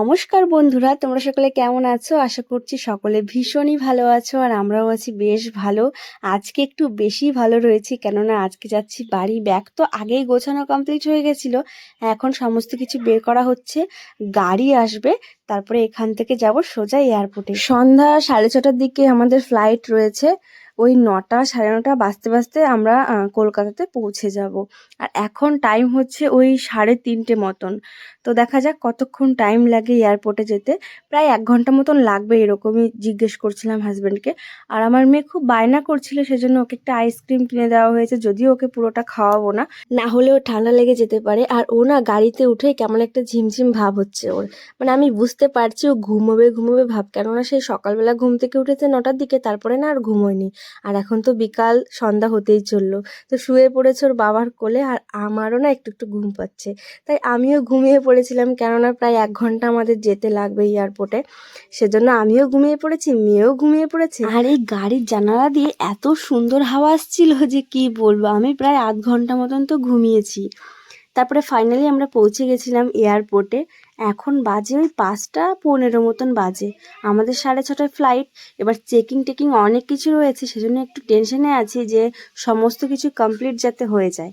নমস্কার বন্ধুরা, তোমরা সকলে কেমন আছো? আশা করছি সকলে ভীষণই ভালো আছো আর আমরাও আছি বেশ ভালো। আজকে একটু বেশি ভালো রয়েছি কেননা আজকে যাচ্ছি বাড়ি। ব্যাগ তো আগেই গোছানো কমপ্লিট হয়ে গেছিল। এখন সমস্ত কিছু বের করা হচ্ছে। গাড়ি আসবে, তারপরে এখান থেকে যাব সোজা এয়ারপোর্টে সন্ধ্যা সাড়ে ছটার দিকে আমাদের ফ্লাইট রয়েছে। ওই নটা সাড়ে নটা বাজতে বাজতে আমরা কলকাতাতে পৌঁছে যাব। আর এখন টাইম হচ্ছে ওই সাড়ে তিনটে মতন। তো দেখা যাক কতক্ষণ টাইম লাগে এয়ারপোর্টে যেতে। প্রায় এক ঘণ্টা মতন লাগবে এরকমই জিজ্ঞেস করছিলাম হাজব্যান্ডকে আর আমার মেয়ে খুব বায়না করছিল, সেজন্য ওকে একটা আইসক্রিম কিনে দেওয়া হয়েছে, যদিও ওকে পুরোটা খাওয়াবো না। না হলেও ঠান্ডা লেগে যেতে পারে। আর ও না গাড়িতে উঠে কেমন একটা ঝিমঝিম ভাব হচ্ছে ওর। মানে আমি বুঝতে পারছি ও ঘুমোবে ঘুমোবে ভাব। কেননা সেই সকালবেলা ঘুম থেকে উঠেছে নটার দিকে, তারপরে না আর ঘুমোয়নি। আর এখন তো বিকাল, সন্ধ্যা হতেই চলল। তো শুয়ে পড়েছে ওর বাবার কোলে আর আমারও না একটু একটু ঘুম পাচ্ছে। তাই আমিও ঘুমিয়ে পড়েছিলাম কেননা প্রায় এক ঘণ্টা আমাদের যেতে লাগবে এয়ারপোর্টে। সেজন্য আমিও ঘুমিয়ে পড়েছি, মেয়েও ঘুমিয়ে পড়েছে। আর এই গাড়ির জানালা দিয়ে এত সুন্দর হাওয়া আসছিল যে কি বলব? আমি প্রায় আধ ঘণ্টা মতন তো ঘুমিয়েছি। তারপরে ফাইনালি আমরা পৌঁছে গেছিলাম এয়ারপোর্টে এখন বাজে ওই পাঁচটা পনেরো মতন বাজে। আমাদের সাড়ে ছটায় ফ্লাইট এবার চেকিং টেকিং অনেক কিছু রয়েছে, সেজন্য একটু টেনশনে আছি যে সমস্ত কিছু কমপ্লিট যাতে হয়ে যায়।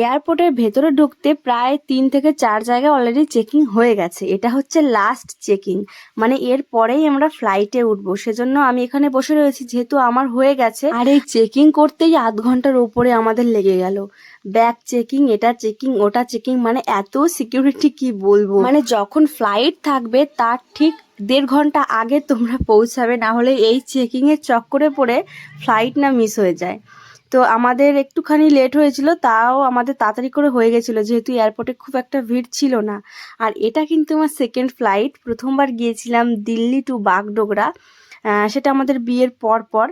এয়ারপোর্টের ভেতরে ঢুকতে প্রায় তিন থেকে চার জায়গায় অলরেডি চেকিং হয়ে গেছে। এটা হচ্ছে লাস্ট চেকিং মানে এর পরেই আমরা ফ্লাইটে উঠবো। সেজন্য আমি এখানে বসে রয়েছি, যেহেতু আমার হয়ে গেছে। আর এই চেকিং করতেই আধ ঘণ্টার উপরে আমাদের লেগে গেল। ব্যাগ চেকিং এটা চেকিং ওটা চেকিং মানে এত সিকিউরিটি কি বলব? মানে যখন ফ্লাইট থাকবে, তার ঠিক দেড় ঘণ্টা আগে তোমরা পৌঁছাবে। না হলে এই চেকিং এর চক্করে পড়ে ফ্লাইট না মিস হয়ে যায়। তো আমাদের একটুখানি লেট হয়েছিল, তাও আমাদের তাড়াতাড়ি করে হয়ে গেছিল, যেহেতু এয়ারপোর্টে খুব একটা ভিড় ছিল না। আর এটা কিন্তু আমার সেকেন্ড ফ্লাইট প্রথমবার গিয়েছিলাম দিল্লি টু বাগডোগরা। সেটা আমাদের বিয়ের পর পর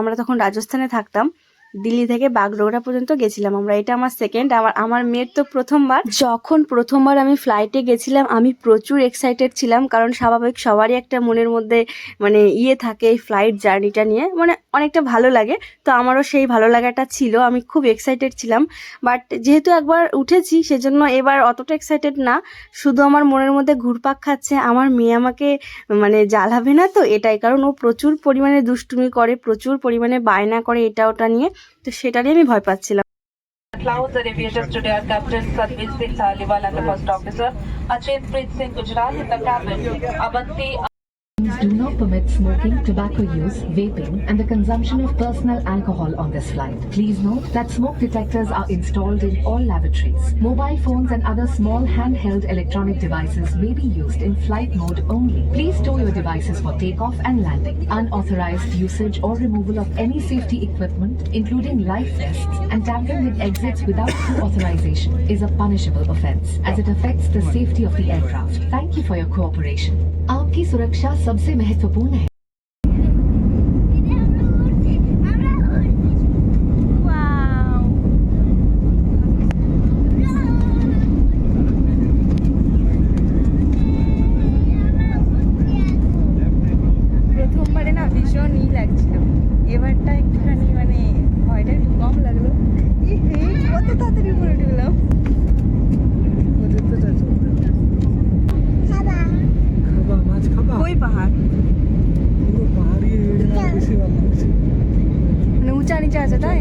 আমরা তখন রাজস্থানে থাকতাম। দিল্লি থেকে বাগডোগরা পর্যন্ত গেছিলাম আমরা। এটা আমার সেকেন্ড আমার আমার মেয়ের তো প্রথমবার। যখন প্রথমবার আমি ফ্লাইটে গেছিলাম, আমি প্রচুর এক্সাইটেড ছিলাম, কারণ স্বাভাবিক সবারই একটা মনের মধ্যে মানে ইয়ে থাকে এই ফ্লাইট জার্নিটা নিয়ে। মানে অনেকটা ভালো লাগে। তো আমারও সেই ভালো লাগাটা ছিল। আমি খুব এক্সাইটেড ছিলাম। বাট যেহেতু একবার উঠেছি, সেজন্য এবার অতটা এক্সাইটেড না। শুধু আমার মনের মধ্যে ঘুরপাক খাচ্ছে। আমার মেয়ে আমাকে মানে জ্বালাবে না তো এটাই। কারণ ও প্রচুর পরিমাণে দুষ্টুমি করে, প্রচুর পরিমাণে বায়না করে এটা ওটা নিয়ে। তো সেটা নিয়ে আমি ভয় পাচ্ছিলাম Clouds are aviators today are Captain Sarvesh Singh Saliwal and the first officer, Achet Preet Singh Gujral in the cabin, Avanti do not permit smoking, tobacco use, vaping, and the consumption of personal alcohol on this flight. Please note that smoke detectors are installed in all lavatories. Mobile phones and other small handheld electronic devices may be used in flight mode only. Please store your devices for takeoff and landing. Unauthorized usage or removal of any safety equipment, including life vests, and tampering with exits without full authorization is a punishable offense, as it affects the safety of the aircraft. Thank you for your cooperation. Aapki Suraksha सबसे महत्वपूर्ण है। পাহাড়। মানে উঁচা নিচে আছে তাই?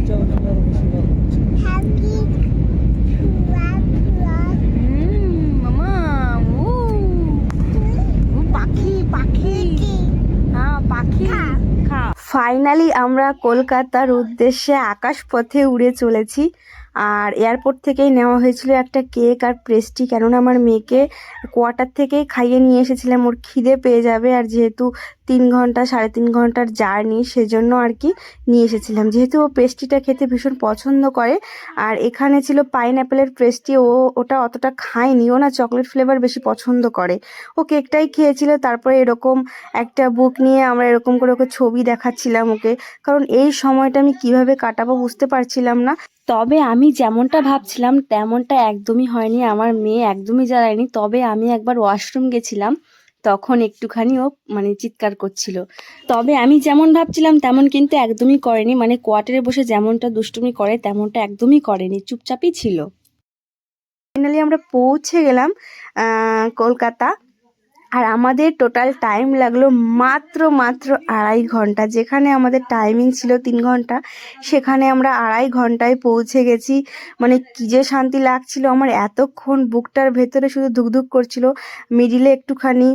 পাখি পাখি। হ্যাঁ পাখি। ফাইনালি আমরা কলকাতার উদ্দেশ্যে আকাশপথে উড়ে চলেছি। আর এয়ারপোর্ট থেকেই নেওয়া হয়েছিল একটা কেক আর পেস্ট্রি কেননা আমার মেয়েকে কোয়ার্টার থেকেই খাইয়ে নিয়ে এসেছিলাম। ওর খিদে পেয়ে যাবে আর যেহেতু তিন ঘণ্টা, সাড়ে তিন ঘণ্টার জার্নি সেজন্য আর কি নিয়ে এসেছিলাম। যেহেতু ও পেস্ট্রিটা খেতে ভীষণ পছন্দ করে, আর এখানে ছিল পাইন অ্যাপেলের পেস্ট্রি ও ওটা অতটা খায়নি। ও না চকলেট ফ্লেভার বেশি পছন্দ করে। ও কেকটাই খেয়েছিল, তারপরে এরকম একটা বুক নিয়ে আমরা এরকম করে ওকে ছবি দেখাচ্ছিলাম ওকে। কারণ এই সময়টা আমি কীভাবে কাটাবো বুঝতে পারছিলাম না। তবে আমি যেমনটা ভাবছিলাম, তেমনটা একদমই হয়নি। আমার মেয়ে একদমই জ্বালায়নি। তবে আমি একবার ওয়াশরুম গেছিলাম। তখন একটুখানি ও মানে চিৎকার করছিল। তবে আমি যেমন ভাবছিলাম তেমন কিন্তু একদমই করেনি। মানে কোয়ার্টারে বসে যেমনটা দুষ্টুমি করে, তেমনটা একদমই করেনি। চুপচাপই ছিল। ফাইনালি আমরা পৌঁছে গেলাম কলকাতা। আর আমাদের টোটাল টাইম লাগল মাত্র মাত্র আড়াই ঘণ্টা। যেখানে আমাদের টাইমিং ছিল তিন ঘণ্টা, সেখানে আমরা আড়াই ঘন্টায় পৌঁছে গেছি। মানে কি যে শান্তি লাগছিল। আমার এতক্ষণ বুকটার ভেতরে শুধু ধুকধুক করছিল। মিডিলে একটুখানি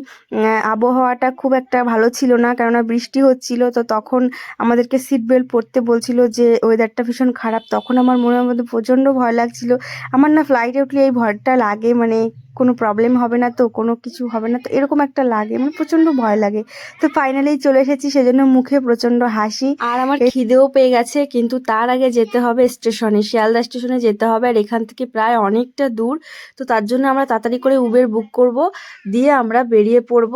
আবহাওয়াটা খুব একটা ভালো ছিল না, কেননা বৃষ্টি হচ্ছিল। তো তখন আমাদেরকে সিট বেল্ট পরতে বলছিল যে ওয়েদারটা ভীষণ খারাপ। তখন আমার মনের মধ্যে প্রচণ্ড ভয় লাগছিল। আমার না ফ্লাইটে উঠলে এই ভয়টা লাগে। মানে কোনো প্রবলেম হবে না তো, কোনো কিছু হবে না তো, এরকম একটা লাগে মানে প্রচণ্ড ভয় লাগে। তো ফাইনালি চলে এসেছি, সেজন্য মুখে প্রচণ্ড হাসি। আর আমার খিদেও পেয়ে গেছে, কিন্তু তার আগে যেতে হবে স্টেশনে, শিয়ালদা স্টেশনে যেতে হবে, আর এখান থেকে প্রায় অনেকটা দূর। তো তার জন্য আমরা তাড়াতাড়ি করে উবের বুক করব, দিয়ে আমরা বেরিয়ে পড়ব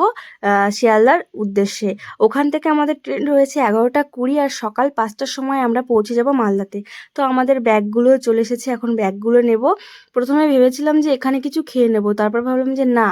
শিয়ালদার উদ্দেশ্যে। ওখান থেকে আমাদের ট্রেন রয়েছে এগারোটা কুড়ি, আর সকাল পাঁচটার সময় আমরা পৌঁছে যাব মালদাতে। তো আমাদের ব্যাগগুলো চলে এসেছে, এখন ব্যাগগুলো নেব। প্রথমে ভেবেছিলাম যে এখানে কিছু খেয়ে নেব তারপর ভাবলাম যে না,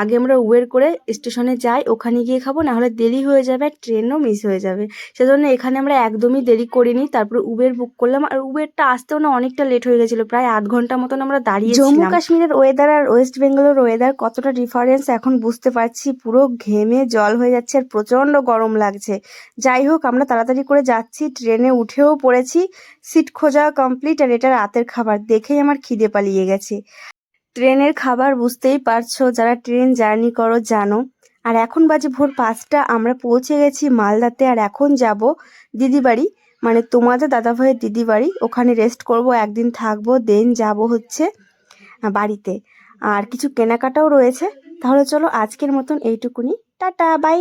আগে আমরা উবের করে স্টেশনে যাই, ওখানে গিয়ে খাব না হলে দেরি হয়ে যাবে আর ট্রেনও মিস হয়ে যাবে। সেজন্য এখানে আমরা একদমই দেরি করিনি, তারপর উবের বুক করলাম। আর উবেরটা আসতেও না অনেকটা লেট হয়ে গেছিল, প্রায় আধ ঘণ্টা মতন আমরা দাঁড়িয়ে জম্মু কাশ্মীরের ওয়েদার আর ওয়েস্ট বেঙ্গলের ওয়েদার কতটা ডিফারেন্স এখন বুঝতে পারছি। পুরো ঘেমে জল হয়ে যাচ্ছে আর প্রচণ্ড গরম লাগছে। যাই হোক, আমরা তাড়াতাড়ি করে যাচ্ছি ট্রেনে উঠেও পড়েছি সিট খোঁজা কমপ্লিট আর এটা রাতের খাবার। দেখেই আমার খিদে পালিয়ে গেছে। ট্রেনের খাবার বুঝতেই পারছ, যারা ট্রেন জার্নি করো জানো। আর এখন বাজে ভোর পাঁচটা, আমরা পৌঁছে গেছি মালদাতে আর এখন যাব দিদি বাড়ি মানে তোমাদের দাদাভাইয়ের দিদি বাড়ি ওখানে রেস্ট করব, একদিন থাকব দেন যাব হচ্ছে বাড়িতে। আর কিছু কেনাকাটাও রয়েছে, তাহলে চলো আজকের মতন এইটুকুনি। Tata bye